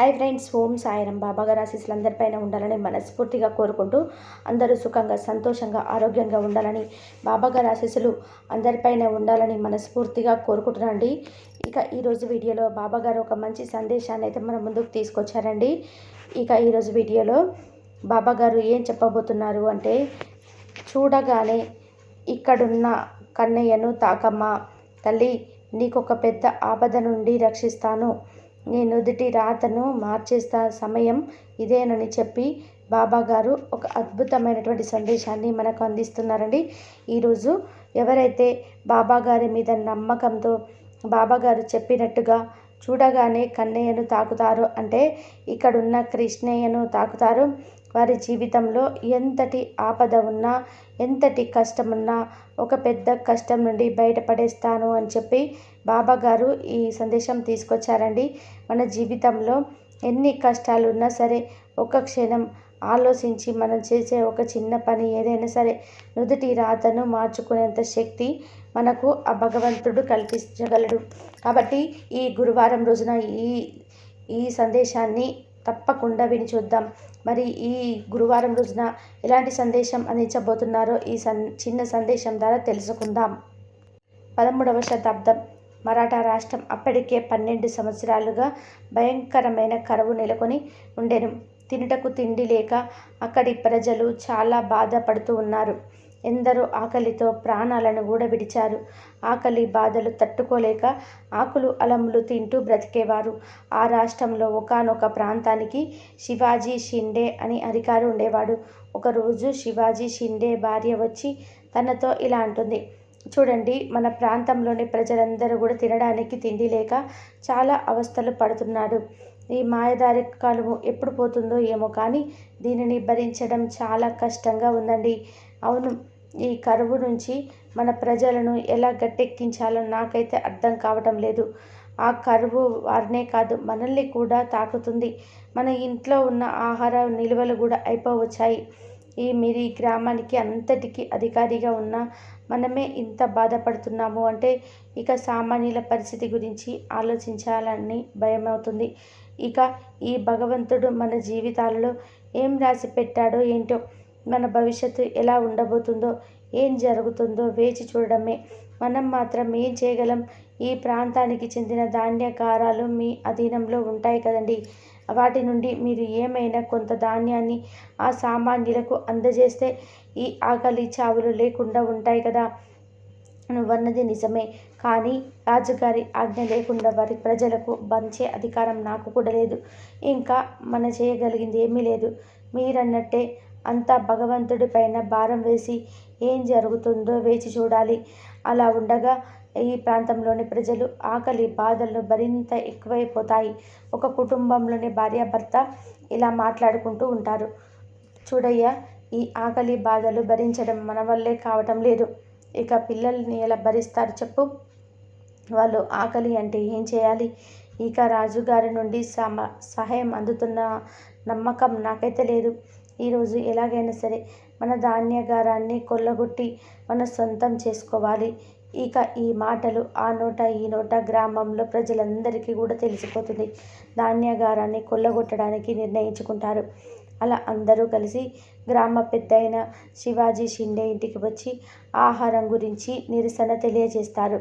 Hi friends ఓం సాయిరం బాబాగారు ఆశీస్సులు అందరిపైన ఉండాలని మనస్ఫూర్తిగా కోరుకుంటూ అందరూ సుఖంగా సంతోషంగా ఆరోగ్యంగా ఉండాలని బాబాగారు ఆశీస్సులు అందరిపైన ఉండాలని మనస్ఫూర్తిగా కోరుకుంటున్నాండి ఇక ఈరోజు వీడియోలో బాబాగారు ఒక మంచి సందేశాన్ని అయితే మన ముందుకు తీసుకొచ్చారండి. ఇక ఈరోజు వీడియోలో బాబాగారు ఏం చెప్పబోతున్నారు అంటే చూడగానే ఇక్కడున్న కన్నయ్యను తాకమ్మ తల్లి నీకొక పెద్ద ఆపద నుండి రక్షిస్తాను. నీ నుదుటి రాతను మార్చేస్తా సమయం ఇదేనని చెప్పి బాబాగారు ఒక అద్భుతమైనటువంటి సందేశాన్ని మనకు అందిస్తున్నారండి. ఈరోజు ఎవరైతే బాబాగారి మీద నమ్మకంతో బాబాగారు చెప్పినట్టుగా చూడగానే కన్నయ్యను తాకుతారు అంటే ఇక్కడున్న కృష్ణయ్యను తాకుతారు వారి జీవితంలో ఎంతటి ఆపద ఉన్నా ఎంతటి కష్టమున్నా ఒక పెద్ద కష్టం నుండి బయటపడేస్తాను అని చెప్పి బాబా గారు ఈ సందేశం తీసుకొచ్చారండి. మన జీవితంలో ఎన్ని కష్టాలు ఉన్నా సరే ఒక క్షణం ఆలోచించి మనం చేసే ఒక చిన్న పని ఏదైనా సరే నుదుటి రాతను మార్చుకునేంత శక్తి మనకు ఆ భగవంతుడు కల్పించగలడు. కాబట్టి ఈ గురువారం రోజున ఈ ఈ సందేశాన్ని తప్పకుండా విని చూద్దాం. మరి ఈ గురువారం రోజున ఎలాంటి సందేశం అందించబోతున్నారో ఈ సన్ చిన్న సందేశం ద్వారా తెలుసుకుందాం. పదమూడవ శతాబ్దం. మరాఠా రాష్ట్రం అప్పటికే పన్నెండు సంవత్సరాలుగా భయంకరమైన కరువు నెలకొని ఉండెను. తినుటకు తిండి లేక అక్కడి ప్రజలు చాలా బాధపడుతూ ఉన్నారు. ఎందరో ఆకలితో ప్రాణాలను కూడా విడిచారు ఆకలి బాధలు తట్టుకోలేక ఆకులు అలములు తింటూ బ్రతికేవారు. ఆ రాష్ట్రంలో ఒకనొక ప్రాంతానికి శివాజీ షిండే అని అధికారి ఉండేవాడు. ఒకరోజు శివాజీ షిండే భార్య వచ్చి తనతో ఇలా అంటుంది. చూడండి మన ప్రాంతంలోని ప్రజలందరూ కూడా తినడానికి తిండి లేక చాలా అవస్థలు పడుతున్నాడు. ఈ మాయదారి కాలము ఎప్పుడు పోతుందో ఏమో కానీ దీనిని భరించడం చాలా కష్టంగా ఉందండి. అవును ఈ కరువు నుంచి మన ప్రజలను ఎలా గట్టెక్కించాలో నాకైతే అర్థం కావటం లేదు. ఆ కరువు వారినే కాదు మనల్ని కూడా తాకుతుంది. మన ఇంట్లో ఉన్న ఆహార నిల్వలు కూడా అయిపోవచ్చాయి. ఈ మీరు ఈ గ్రామానికి అంతటికి అధికారిగా ఉన్న మనమే ఇంత బాధపడుతున్నాము అంటే ఇక సామాన్యుల పరిస్థితి గురించి ఆలోచించాలని భయం అవుతుంది ఇక ఈ భగవంతుడు మన జీవితాలలో ఏం రాసి పెట్టాడో ఏంటో మన భవిష్యత్తు ఎలా ఉండబోతుందో ఏం జరుగుతుందో వేచి చూడడమే. మనం మాత్రం ఏం చేయగలం? ఈ ప్రాంతానికి చెందిన ధాన్యకారాలు మీ అధీనంలో ఉంటాయి కదండి. వాటి నుండి మీరు ఏమైనా కొంత ధాన్యాన్ని ఆ సామాన్యులకు అందజేస్తే ఈ ఆకలి చావులు లేకుండా ఉంటాయి కదా. నువ్వన్నది నిజమే. కానీ రాజుగారి ఆజ్ఞ లేకుండా వారి ప్రజలకు బంచే అధికారం నాకు కూడా లేదు. ఇంకా మన చేయగలిగింది ఏమీ లేదు. మీరన్నట్టే అంతా భగవంతుడి పైన భారం వేసి ఏం జరుగుతుందో వేచి చూడాలి. అలా ఉండగా ఈ ప్రాంతంలోని ప్రజలు ఆకలి బాధలు మరింత ఎక్కువైపోతాయి. ఒక కుటుంబంలోని భార్యాభర్త ఇలా మాట్లాడుకుంటూ ఉంటారు. చూడయ్యా ఈ ఆకలి బాధలు భరించడం మన వల్లే కావటం లేదు. ఇక పిల్లల్ని ఎలా భరిస్తారు చెప్పు? వాళ్ళు ఆకలి అంటే ఏం చేయాలి? ఇక రాజుగారి నుండి సమ సహాయం అందుతున్న నమ్మకం నాకైతే లేదు. ఈరోజు ఎలాగైనా సరే మన ధాన్యగారాన్ని కొల్లగొట్టి మన సొంతం చేసుకోవాలి. ఇక ఈ మాటలు ఆ నోట ఈ నోట గ్రామంలో ప్రజలందరికీ కూడా తెలిసిపోతుంది. ధాన్యాగారాన్ని కొల్లగొట్టడానికి నిర్ణయించుకుంటారు. అలా అందరూ కలిసి గ్రామ పెద్ద అయిన శివాజీ షిండే ఇంటికి వచ్చి ఆహారం గురించి నిరసన తెలియజేస్తారు.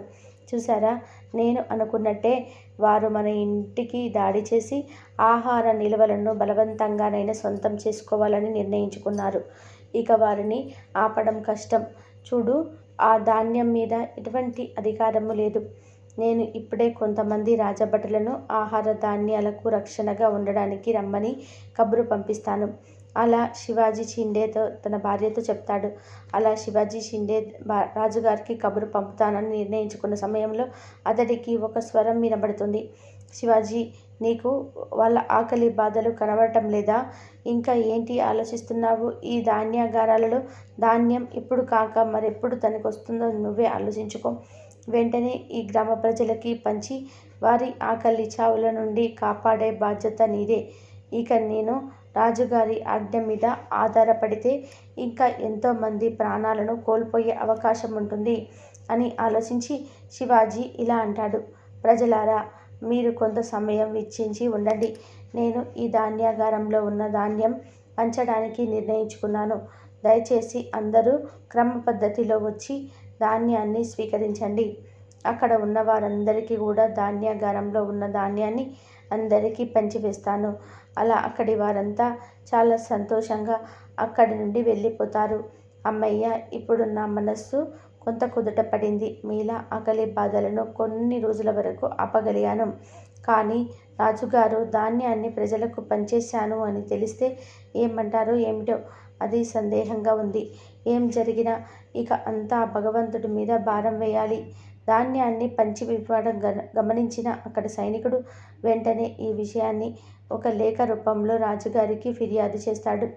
చూసారా నేను అనుకున్నట్టే వారు మన ఇంటికి దాడి చేసి ఆహార నిల్వలను బలవంతంగానైనా సొంతం చేసుకోవాలని నిర్ణయించుకున్నారు. ఇక వారిని ఆపడం కష్టం. చూడు ఆ ధాన్యం మీద ఎటువంటి అధికారము లేదు. నేను ఇప్పుడే కొంతమంది రాజభటులను ఆహార ధాన్యాలకు రక్షణగా ఉండడానికి రమ్మని కబురు పంపిస్తాను. అలా శివాజీ షిండేతో తన భార్యతో చెప్తాడు. అలా శివాజీ షిండే రాజుగారికి కబురు పంపుతానని నిర్ణయించుకున్న సమయంలో అతడికి ఒక స్వరం వినబడుతుంది. శివాజీ నీకు వాళ్ళ ఆకలి బాధలు కనబడటం లేదా? ఇంకా ఏంటి ఆలోచిస్తున్నావు? ఈ ధాన్యాగారాలలో ధాన్యం ఇప్పుడు కాక మరెప్పుడు తనకు వస్తుందో నువ్వే ఆలోచించుకో. వెంటనే ఈ గ్రామ ప్రజలకి పంచి వారి ఆకలి చావుల నుండి కాపాడే బాధ్యత నీదే. ఇక నేను రాజుగారి ఆజ్ఞ మీద ఆధారపడితే ఇంకా ఎంతోమంది ప్రాణాలను కోల్పోయే అవకాశం ఉంటుంది అని ఆలోచించి శివాజీ ఇలా అంటాడు. ప్రజలారా మీరు కొంత సమయం వెచ్చించి ఉండండి. నేను ఈ ధాన్యాగారంలో ఉన్న ధాన్యం పంచడానికి నిర్ణయించుకున్నాను. దయచేసి అందరూ క్రమ పద్ధతిలో వచ్చి ధాన్యాన్ని స్వీకరించండి. అక్కడ ఉన్న వారందరికీ కూడా ధాన్యాగారంలో ఉన్న ధాన్యాన్ని అందరికీ పంచివేస్తాను. అలా అక్కడి వారంతా చాలా సంతోషంగా అక్కడి నుండి వెళ్ళిపోతారు. అమ్మయ్య ఇప్పుడు నా మనస్సు కొంత కుదుట పడింది. మీలా ఆకలి బాధలను కొన్ని రోజుల వరకు ఆపగలిగాను. కానీ రాజుగారు ధాన్యాన్ని ప్రజలకు పనిచేశాను అని తెలిస్తే ఏమంటారో ఏమిటో అది సందేహంగా ఉంది. ఏం జరిగినా ఇక అంతా భగవంతుడి మీద భారం వేయాలి. ధాన్యాన్ని పంచి ఇవ్వడం గమనించిన అక్కడ సైనికుడు వెంటనే ఈ విషయాన్ని ఒక లేఖ రూపంలో రాజుగారికి ఫిర్యాదు చేస్తాడు.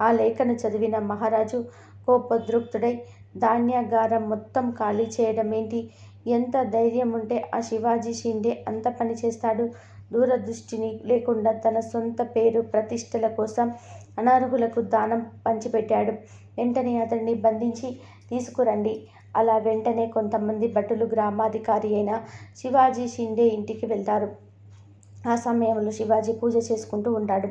ఆ లేఖను చదివిన మహారాజు కోపోద్రుక్తుడై ధాన్యాగారం మొత్తం ఖాళీ చేయడం ఏంటి ఎంత ధైర్యం ఉంటే ఆ శివాజీ షిండే అంత పని చేస్తాడు. దూరదృష్టిని లేకుండా తన సొంత పేరు ప్రతిష్టల కోసం అనర్హులకు దానం పంచిపెట్టాడు. వెంటనే అతన్ని బంధించి తీసుకురండి. అలా వెంటనే కొంతమంది భటులు గ్రామాధికారి అయిన శివాజీ షిండే ఇంటికి వెళ్తారు. ఆ సమయంలో శివాజీ పూజ చేసుకుంటూ ఉంటాడు.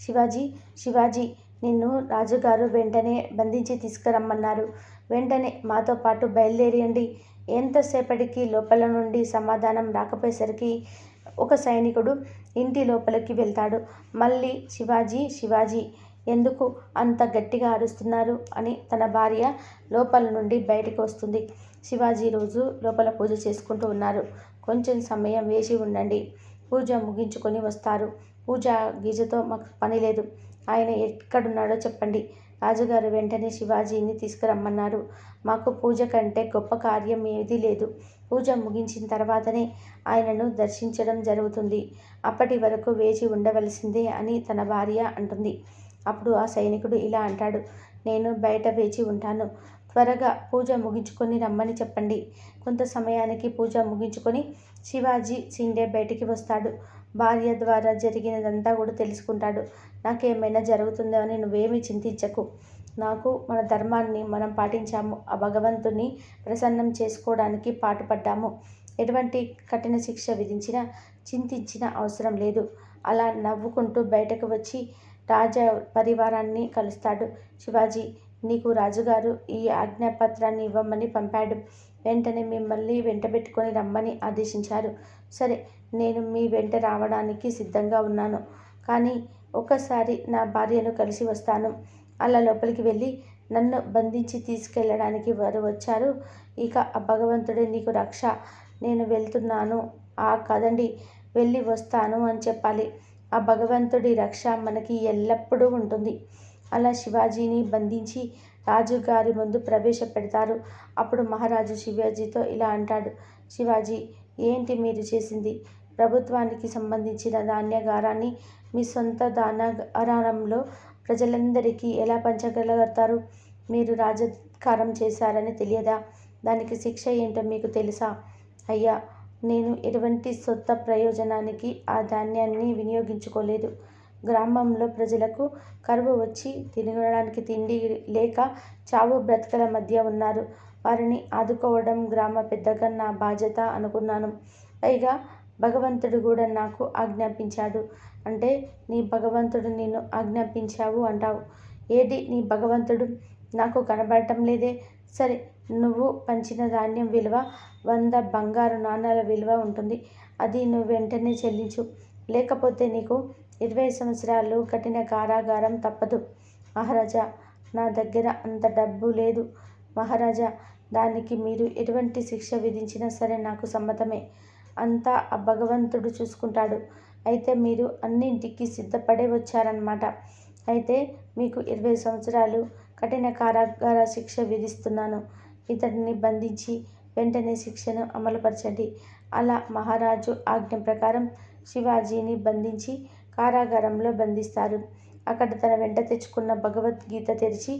శివాజీ శివాజీ నిన్ను రాజుగారు వెంటనే బంధించి తీసుకురమ్మన్నారు. వెంటనే మాతో పాటు బయలుదేరియండి. ఎంతసేపటికి లోపల నుండి సమాధానం రాకపోయేసరికి ఒక సైనికుడు ఇంటి లోపలికి వెళ్తాడు. మళ్ళీ శివాజీ శివాజీ ఎందుకు అంత గట్టిగా అరుస్తున్నారు అని తన భార్య లోపల నుండి బయటకు వస్తుంది. శివాజీ రోజు లోపల పూజ చేసుకుంటూ ఉన్నారు. కొంచెం సమయం వేసి ఉండండి. పూజ ముగించుకొని వస్తారు. పూజ గీజతో మాకు పని లేదు. ఆయన ఎక్కడున్నాడో చెప్పండి. రాజుగారు వెంటనే శివాజీని తీసుకురమ్మన్నారు. మాకు పూజ కంటే గొప్ప కార్యం ఏదీ లేదు. పూజ ముగించిన తర్వాతనే ఆయనను దర్శించడం జరుగుతుంది. అప్పటి వరకు వేచి ఉండవలసిందే అని తన భార్య అంటుంది. అప్పుడు ఆ సైనికుడు ఇలా అంటాడు. నేను బయట వేచి ఉంటాను. త్వరగా పూజ ముగించుకొని రమ్మని చెప్పండి. కొంత సమయానికి పూజ ముగించుకొని శివాజీ సిండే బయటికి వస్తాడు. భార్య ద్వారా జరిగినదంతా కూడా తెలుసుకుంటాడు. నాకేమైనా జరుగుతుందో అని నువ్వేమీ చింతించకు. నాకు మన ధర్మాన్ని మనం పాటించాము. ఆ భగవంతుని ప్రసన్నం చేసుకోవడానికి పాటుపడ్డాము. ఎటువంటి కఠిన శిక్ష విధించినా చింతించిన అవసరం లేదు. అలా నవ్వుకుంటూ బయటకు వచ్చి రాజ పరివారాన్ని కలుస్తాడు శివాజీ. నీకు రాజుగారు ఈ ఆజ్ఞాపత్రాన్ని ఇవ్వమని పంపాడు. వెంటనే మిమ్మల్ని వెంటబెట్టుకొని రమ్మని ఆదేశించారు. సరే నేను మీ వెంట రావడానికి సిద్ధంగా ఉన్నాను. కానీ ఒకసారి నా భార్యను కలిసి వస్తాను. అలా లోపలికి వెళ్ళి నన్ను బంధించి తీసుకెళ్ళడానికి వారు వచ్చారు. ఇక ఆ భగవంతుడే నీకు రక్ష. నేను వెళ్తున్నాను. ఆ కదండి వెళ్ళి వస్తాను అని చెప్పాలి. ఆ భగవంతుడి రక్ష మనకి ఎల్లప్పుడూ ఉంటుంది. అలా శివాజీని బంధించి రాజుగారి ముందు ప్రవేశపెడతారు అప్పుడు మహారాజు శివాజీతో ఇలా అంటాడు శివాజీ ఏంటి మీరు చేసింది? ప్రభుత్వానికి సంబంధించిన ధాన్యాగారాన్ని మీ సొంత దానాగారంలో ప్రజలందరికీ ఎలా పంచగలుగుతారు? మీరు రాజకారం చేశారని తెలియదా? దానికి శిక్ష ఏంటో మీకు తెలుసా? అయ్యా నేను ఎటువంటి సొంత ప్రయోజనానికి ఆ ధాన్యాన్ని వినియోగించుకోలేదు. గ్రామంలో ప్రజలకు కరువు వచ్చి తినడానికి తిండి లేక చావు బ్రతుకల మధ్య ఉన్నారు. వారిని ఆదుకోవడం గ్రామ పెద్దగా నా బాధ్యత అనుకున్నాను. పైగా భగవంతుడు కూడా నాకు ఆజ్ఞాపించాడు. అంటే నీ భగవంతుడు నిన్ను ఆజ్ఞాపించావు అంటావు. ఏది నీ భగవంతుడు? నాకు కనబడటం లేదే. సరే నువ్వు పంచిన ధాన్యం విలువ వంద బంగారు నాణాల విలువ ఉంటుంది. అది నువ్వు వెంటనే చెల్లించు. లేకపోతే నీకు ఇరవై సంవత్సరాలు కఠిన కారాగారం తప్పదు. మహారాజా నా దగ్గర అంత డబ్బు లేదు. మహారాజా దానికి మీరు ఎటువంటి శిక్ష విధించినా సరే నాకు సమ్మతమే. అంతా ఆ భగవంతుడు చూసుకుంటాడు. అయితే మీరు అన్నింటికి సిద్ధపడే వచ్చారన్నమాట. అయితే మీకు ఇరవై సంవత్సరాలు కఠిన కారాగార శిక్ష విధిస్తున్నాను. ఇతడిని బంధించి వెంటనే శిక్షను అమలుపరచండి. అలా మహారాజు ఆజ్ఞ ప్రకారం శివాజీని బంధించి కారాగారంలో బంధిస్తారు. అక్కడ తన వెంట తెచ్చుకున్న భగవద్గీత తెరిచి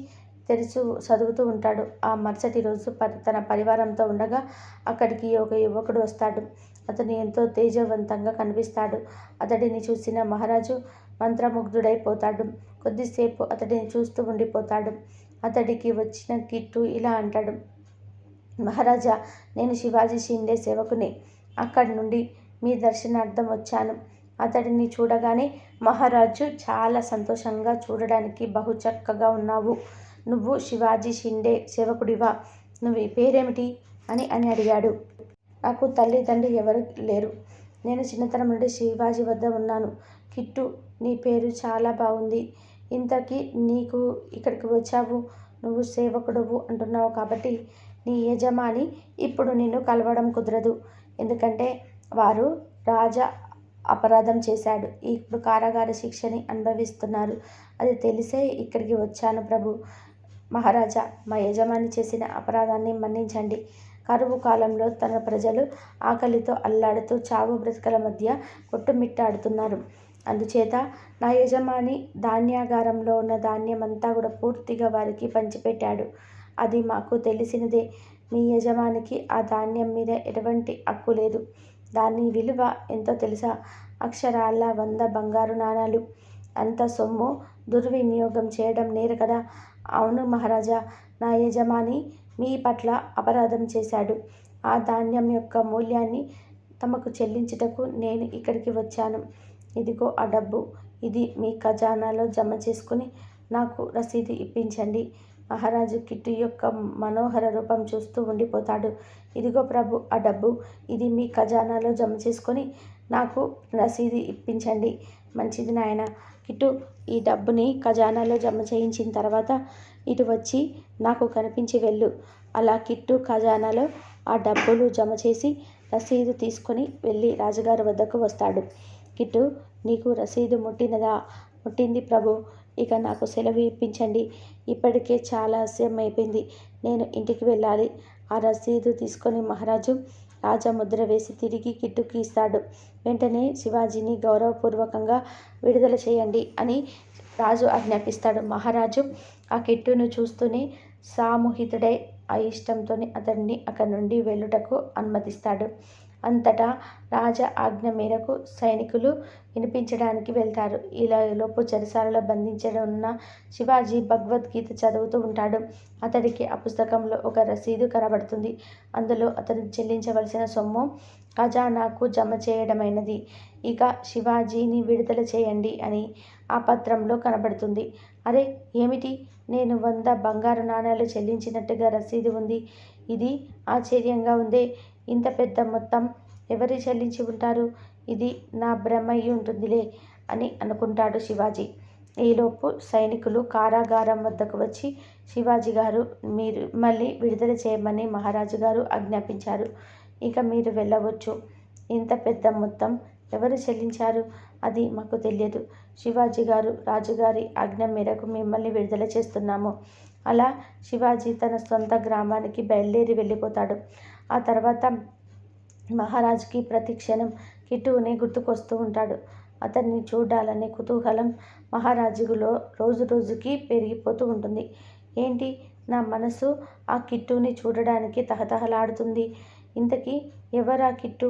తెరుచు చదువుతూ ఉంటాడు. ఆ మరుసటి రోజు తన పరివారంతో ఉండగా అక్కడికి ఒక యువకుడు వస్తాడు. అతను ఎంతో తేజవంతంగా కనిపిస్తాడు. అతడిని చూసిన మహారాజు మంత్రముగ్ధుడైపోతాడు. కొద్దిసేపు అతడిని చూస్తూ ఉండిపోతాడు. అతడికి వచ్చిన కిట్టు ఇలా అంటాడు. మహారాజా నేను శివాజీ షిండే సేవకుని. అక్కడి నుండి మీ దర్శనార్థం వచ్చాను. అతడిని చూడగానే మహారాజు చాలా సంతోషంగా చూడడానికి బహు చక్కగా ఉన్నావు. నువ్వు శివాజీ షిండే సేవకుడివా? నువ్వు పేరేమిటి? అని అని అడిగాడు. నాకు తల్లిదండ్రి ఎవరు లేరు. నేను చిన్నతనం నుండి శివాజీ వద్ద ఉన్నాను. కిట్టు నీ పేరు చాలా బాగుంది. ఇంతకీ నీకు ఇక్కడికి వచ్చావు? నువ్వు సేవకుడువు అంటున్నావు కాబట్టి నీ యజమాని ఇప్పుడు నిన్ను కలవడం కుదరదు. ఎందుకంటే వారు రాజా అపరాధం చేశాడు. ఇప్పుడు కారాగార శిక్షని అనుభవిస్తున్నారు. అది తెలిసే ఇక్కడికి వచ్చాను ప్రభు. మహారాజా మా యజమాని చేసిన అపరాధాన్ని మన్నించండి. కరువు కాలంలో తన ప్రజలు ఆకలితో అల్లాడుతూ చావు బ్రతుకల మధ్య కొట్టుమిట్టాడుతున్నారు. అందుచేత నా యజమాని ధాన్యాగారంలో ఉన్న ధాన్యం అంతా కూడా పూర్తిగా వారికి పంచిపెట్టాడు. అది మాకు తెలిసినదే. మీ యజమానికి ఆ ధాన్యం మీద ఎటువంటి హక్కు లేదు. దాని విలువ ఎంతో తెలుసా? అక్షరాల వంద బంగారు నాణాలు. అంత సొమ్ము దుర్వినియోగం చేయడం నేరు కదా? అవును మహారాజా నా యజమాని మీ పట్ల అపరాధం చేశాడు. ఆ ధాన్యం యొక్క మూల్యాన్ని తమకు చెల్లించుటకు నేను ఇక్కడికి వచ్చాను. ఇదిగో ఆ డబ్బు. ఇది మీ ఖజానాలో జమ చేసుకుని నాకు రసీదు ఇప్పించండి. మహారాజు కిట్టు యొక్క మనోహర రూపం చూస్తూ ఉండిపోతాడు. ఇదిగో ప్రభు ఆ డబ్బు. ఇది మీ ఖజానాలో జమ చేసుకొని నాకు రసీదు ఇప్పించండి. మంచిది నాయన. కిట్టు ఈ డబ్బుని ఖజానాలో జమ చేయించిన తర్వాత ఇటు వచ్చి నాకు కనిపించి వెళ్ళు అలా కిట్టు ఖజానాలో ఆ డబ్బులు జమ చేసి రసీదు తీసుకొని వెళ్ళి రాజుగారి వద్దకు వస్తాడు. కిట్టు నీకు రసీదు ముట్టినదా? ముట్టింది ప్రభు. ఇక నాకు సెలవు ఇప్పించండి. ఇప్పటికే చాలా ఆలస్యం అయిపోయింది. నేను ఇంటికి వెళ్ళాలి. ఆ రసీదు తీసుకొని మహారాజు రాజముద్ర వేసి తిరిగి కిట్టుకి ఇస్తాడు. వెంటనే శివాజీని గౌరవపూర్వకంగా విడుదల చేయండి అని రాజు ఆజ్ఞాపిస్తాడు. మహారాజు ఆ కిట్టును చూస్తూనే సామూహితుడై అయిష్టంతోనే అతన్ని అక్కడి నుండి వెళ్ళుటకు అనుమతిస్తాడు. అంతటా రాజ ఆజ్ఞ మేరకు సైనికులు వినిపించడానికి వెళ్తారు. ఈలోపు చెరసాలలో బంధించడం ఉన్న శివాజీ భగవద్గీత చదువుతూ ఉంటాడు. అతడికి ఆ పుస్తకంలో ఒక రసీదు కనబడుతుంది. అందులో అతను చెల్లించవలసిన సొమ్ము ఖజానాకు జమ చేయడమైనది. ఇక శివాజీని విడుదల చేయండి అని ఆ పత్రంలో కనబడుతుంది. అరే ఏమిటి? నేను వంద బంగారు నాణేలు చెల్లించినట్టుగా రసీదు ఉంది. ఇది ఆశ్చర్యంగా ఉందే. ఇంత పెద్ద మొత్తం ఎవరు చెల్లించి ఉంటారు? ఇది నా భ్రమ ఉంటుందిలే అని అనుకుంటాడు శివాజీ. ఈలోపు సైనికులు కారాగారం వద్దకు వచ్చి శివాజీ గారు మీరు మళ్ళీ విడుదల చేయమని మహారాజు గారు ఆజ్ఞాపించారు. ఇక మీరు వెళ్ళవచ్చు. ఇంత పెద్ద మొత్తం ఎవరు చెల్లించారు? అది మాకు తెలియదు. శివాజీ గారు రాజుగారి ఆజ్ఞ మేరకు మిమ్మల్ని విడుదల చేస్తున్నాము. అలా శివాజీ తన సొంత గ్రామానికి బయలుదేరి వెళ్ళిపోతాడు. ఆ తర్వాత మహారాజుకి ప్రతి క్షణం గుర్తుకొస్తూ ఉంటాడు. అతన్ని చూడాలనే కుతూహలం మహారాజులో రోజు రోజుకి పెరిగిపోతూ ఉంటుంది. ఏంటి? నా మనసు ఆ కిట్టుని చూడడానికి తహతహలాడుతుంది. ఇంతకీ ఎవరా కిట్టు?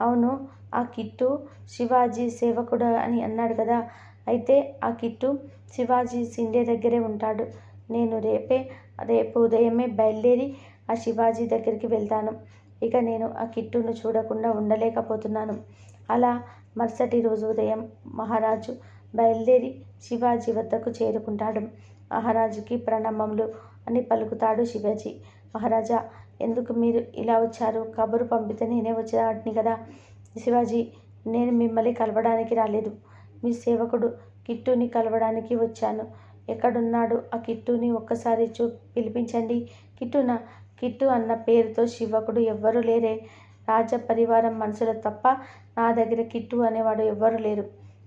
అవును ఆ కిట్టు శివాజీ సేవకుడు అని అన్నాడు కదా. అయితే ఆ కిట్టు శివాజీ సిండే దగ్గరే ఉంటాడు. నేను రేపే రేపు ఉదయమే బయలుదేరి ఆ శివాజీ దగ్గరికి వెళ్తాను. ఇక నేను ఆ కిట్టును చూడకుండా ఉండలేకపోతున్నాను. అలా మరుసటి రోజు ఉదయం మహారాజు బయలుదేరి శివాజీ వద్దకు చేరుకుంటాడు. మహారాజుకి ప్రణామములు అని పలుకుతాడు శివాజీ. మహారాజా ఎందుకు మీరు ఇలా వచ్చారు? కబురు పంపితే నేనే వచ్చేవాడిని కదా? శివాజీ నేను మిమ్మల్ని కలవడానికి రాలేదు. మీ సేవకుడు కిట్టుని కలవడానికి వచ్చాను. ఎక్కడున్నాడు? ఆ కిట్టుని ఒక్కసారి చూ పిలిపించండి. కిట్టున కిట్టు అన్న పేరుతో శివకుడు ఎవ్వరూ లేరే. రాజ పరివారం మనుషులు తప్ప నా దగ్గర కిట్టు అనేవాడు ఎవ్వరు లేరు.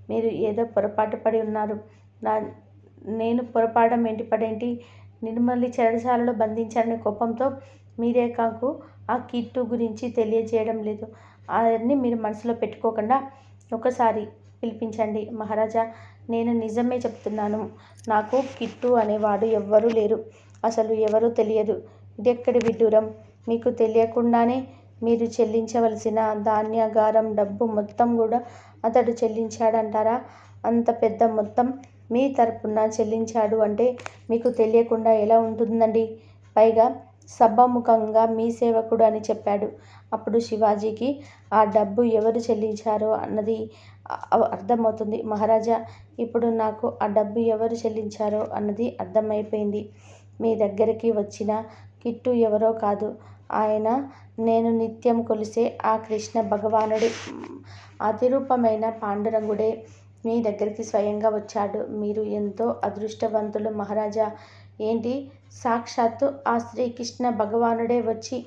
మీరు ఏదో పొరపాటు పడి ఉన్నారు. నా నేను పొరపాడం ఏంటి పడేంటి? నిర్మల్ని చెరసాలలో బంధించాలనే కోపంతో మీరే కాకు ఆ కిట్టు గురించి తెలియజేయడం లేదు. అవన్నీ మీరు మనసులో పెట్టుకోకుండా ఒకసారి పిలిపించండి మహారాజా. నేను నిజమే చెప్తున్నాను. నాకు కిట్టు అనేవాడు ఎవ్వరూ లేరు. అసలు ఎవరూ తెలియదు. ఇదెక్కడి విడ్డూరం? మీకు తెలియకుండానే మీరు చెల్లించవలసిన ధాన్యాగారం డబ్బు మొత్తం కూడా అతడు చెల్లించాడంటారా? అంత పెద్ద మొత్తం మీ తరపున చెల్లించాడు అంటే మీకు తెలియకుండా ఎలా ఉంటుందండి? పైగా సభాముఖంగా మీ సేవకుడు అని చెప్పాడు. అప్పుడు శివాజీకి ఆ డబ్బు ఎవరు చెల్లించారో అన్నది అర్థమవుతుంది. మహారాజా ఇప్పుడు నాకు ఆ డబ్బు ఎవరు చెల్లించారో అన్నది అర్థమైపోయింది. మీ దగ్గరికి వచ్చిన కిట్టు ఎవరో కాదు. ఆయన నేను నిత్యం కొలిసే ఆ కృష్ణ భగవానుడి అతిరూపమైన పాండురంగుడే. మీ దగ్గరికి స్వయంగా వచ్చాడు. మీరు ఎంతో అదృష్టవంతులు మహారాజా. ఏంటి? సాక్షాత్తు ఆ శ్రీకృష్ణ భగవానుడే వచ్చి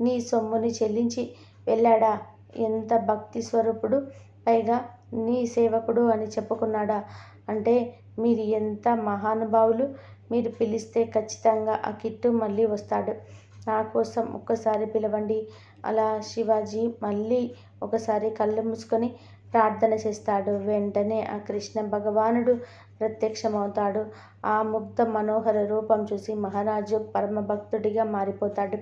నీ సొమ్ముని చెల్లించి వెళ్ళాడా? ఎంత భక్తి స్వరూపుడు. పైగా నీ సేవకుడు అని చెప్పుకున్నాడా. అంటే మీరు ఎంత మహానుభావులు. మీరు పిలిస్తే ఖచ్చితంగా ఆ కిట్టు మళ్ళీ వస్తాడు. నా కోసం ఒక్కసారి పిలవండి. అలా శివాజీ మళ్ళీ ఒకసారి కళ్ళు మూసుకొని ప్రార్థన చేస్తాడు. వెంటనే ఆ కృష్ణ భగవానుడు ప్రత్యక్షమవుతాడు. ఆ ముగ్ధ మనోహర రూపం చూసి మహారాజు పరమ భక్తుడిగా మారిపోతాడు.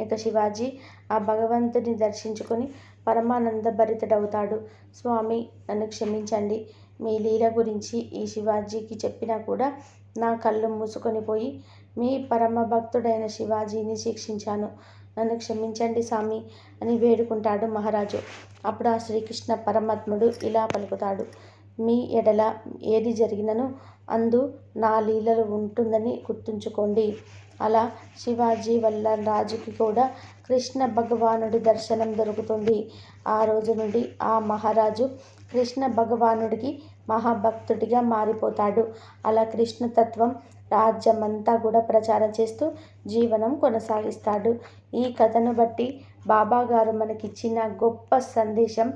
ఇక శివాజీ ఆ భగవంతుని దర్శించుకొని పరమానంద భరితుడవుతాడు స్వామి నన్ను క్షమించండి. మీ లీల గురించి ఈ శివాజీకి చెప్పినా కూడా నా కళ్ళు మూసుకొని పోయి మీ పరమ భక్తుడైన శివాజీని శిక్షించాను. నన్ను క్షమించండి స్వామి అని వేడుకుంటాడు మహారాజు. అప్పుడు ఆ శ్రీకృష్ణ పరమాత్ముడు ఇలా పలుకుతాడు. మీ ఎడల ఏది జరిగినను అందు నా లీలలు ఉంటుందని గుర్తుంచుకోండి. అలా శివాజీ వల్ల రాజుకి కూడా కృష్ణ భగవానుడి దర్శనం దొరుకుతుంది. ఆ రోజు నుండి ఆ మహారాజు కృష్ణ భగవానుడికి మహాభక్తుడిగా మారిపోతాడు. అలా కృష్ణతత్వం రాజ్యమంతా కూడా ప్రచారం చేస్తూ జీవనం కొనసాగిస్తాడు. ఈ కథను బట్టి బాబాగారు మనకిచ్చిన గొప్ప సందేశం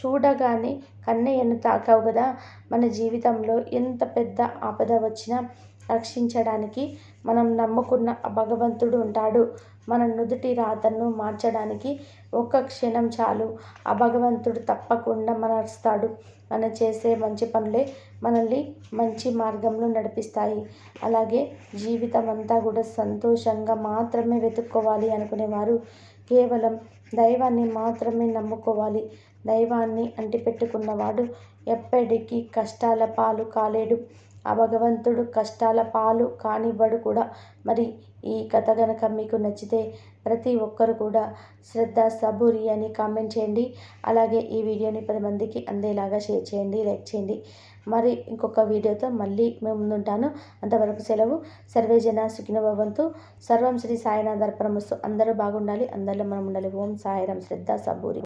చూడగానే కన్నయ్యను తాకావు కదా. మన జీవితంలో ఎంత పెద్ద ఆపద వచ్చినా రక్షించడానికి మనం నమ్ముకున్న భగవంతుడు ఉంటాడు. మన నుదుటి రాతను మార్చడానికి ఒక్క క్షణం చాలు. ఆ భగవంతుడు తప్పకుండా మనస్తాడు. మనం చేసే మంచి పనులే మనల్ని మంచి మార్గంలో నడిపిస్తాయి. అలాగే జీవితం అంతా కూడా సంతోషంగా మాత్రమే వెతుక్కోవాలి అనుకునేవారు. కేవలం దైవాన్ని మాత్రమే నమ్ముకోవాలి. దైవాన్ని అంటిపెట్టుకున్నవాడు ఎప్పటికీ కష్టాల పాలు కాలేడు. ఆ భగవంతుడు కష్టాల పాలు కానివ్వడు కూడా. మరి ఈ కథ కనుక మీకు నచ్చితే ప్రతి ఒక్కరు కూడా శ్రద్ధ సబూరి అని కామెంట్ చేయండి. అలాగే ఈ వీడియోని పది మందికి అందేలాగా షేర్ చేయండి లైక్ చేయండి. మరి ఇంకొక వీడియోతో మళ్ళీ మేము ముందుంటాను. అంతవరకు సెలవు. సర్వేజన సుఖినభవంతు సర్వం శ్రీ సాయినాథ్ అర్పణమస్తు. అందరూ బాగుండాలి. అందరిలో మనం ఉండాలి. ఓం సాయిరం శ్రద్ధ సబూరి.